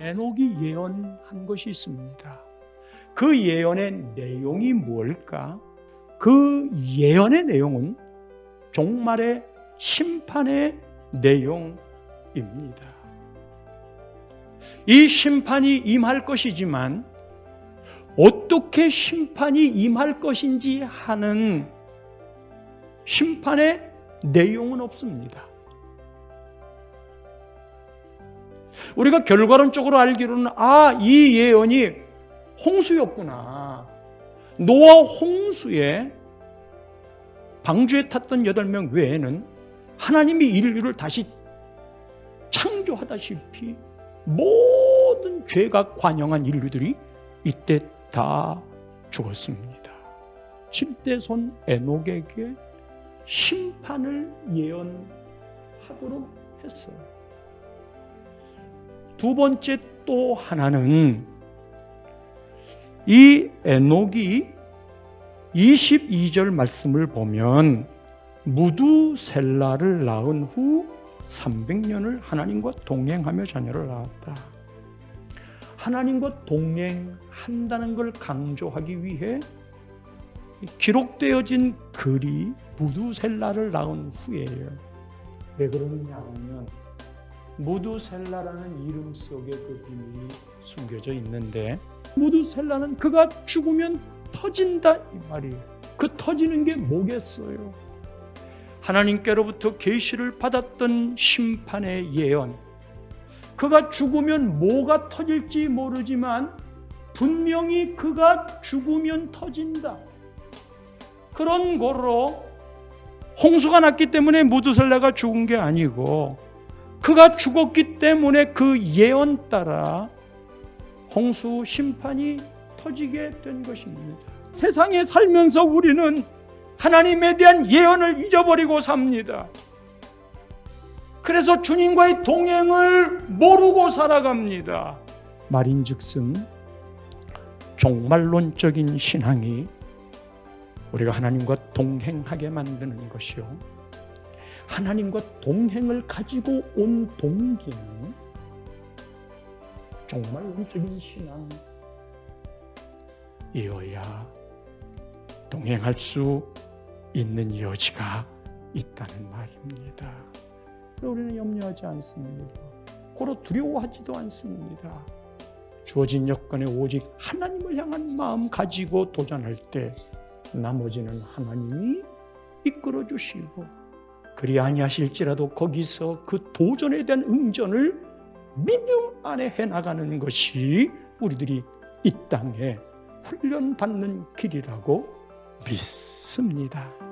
에녹이 예언한 것이 있습니다. 그 예언의 내용이 뭘까? 그 예언의 내용은 종말의 심판의 내용입니다. 이 심판이 임할 것이지만 어떻게 심판이 임할 것인지 하는 심판의 내용은 없습니다. 우리가 결과론적으로 알기로는 아, 이 예언이 홍수였구나. 노아 홍수에 방주에 탔던 여덟 명 외에는 하나님이 인류를 다시 창조하다시피 모든 죄가 관영한 인류들이 이때 다 죽었습니다. 7대 손 에녹에게 심판을 예언하도록 했어요. 두 번째 또 하나는 이 에녹이 22절 말씀을 보면 무두셀라를 낳은 후 300년을 하나님과 동행하며 자녀를 낳았다. 하나님과 동행한다는 걸 강조하기 위해 기록되어진 글이 무두셀라를 낳은 후에요. 왜 그러느냐 하면 무두셀라라는 이름 속에 그 비밀이 숨겨져 있는데 무두셀라는 그가 죽으면 터진다 이 말이에요. 그 터지는 게 뭐겠어요? 하나님께로부터 계시를 받았던 심판의 예언. 그가 죽으면 뭐가 터질지 모르지만 분명히 그가 죽으면 터진다. 그런 거로 홍수가 났기 때문에 무두셀라가 죽은 게 아니고 그가 죽었기 때문에 그 예언 따라 홍수 심판이 터지게 된 것입니다. 세상에 살면서 우리는 하나님에 대한 예언을 잊어버리고 삽니다. 그래서 주님과의 동행을 모르고 살아갑니다. 말인즉슨 종말론적인 신앙이 우리가 하나님과 동행하게 만드는 것이요. 하나님과 동행을 가지고 온 동기는 종말론적인 신앙이어야 동행할 수 있는 여지가 있다는 말입니다. 우리는 염려하지 않습니다. 고로 두려워하지도 않습니다. 주어진 여건에 오직 하나님을 향한 마음 가지고 도전할 때 나머지는 하나님이 이끌어 주시고 그리 아니하실지라도 거기서 그 도전에 대한 응전을 믿음 안에 해 나가는 것이 우리들이 이 땅에 훈련받는 길이라고 믿습니다.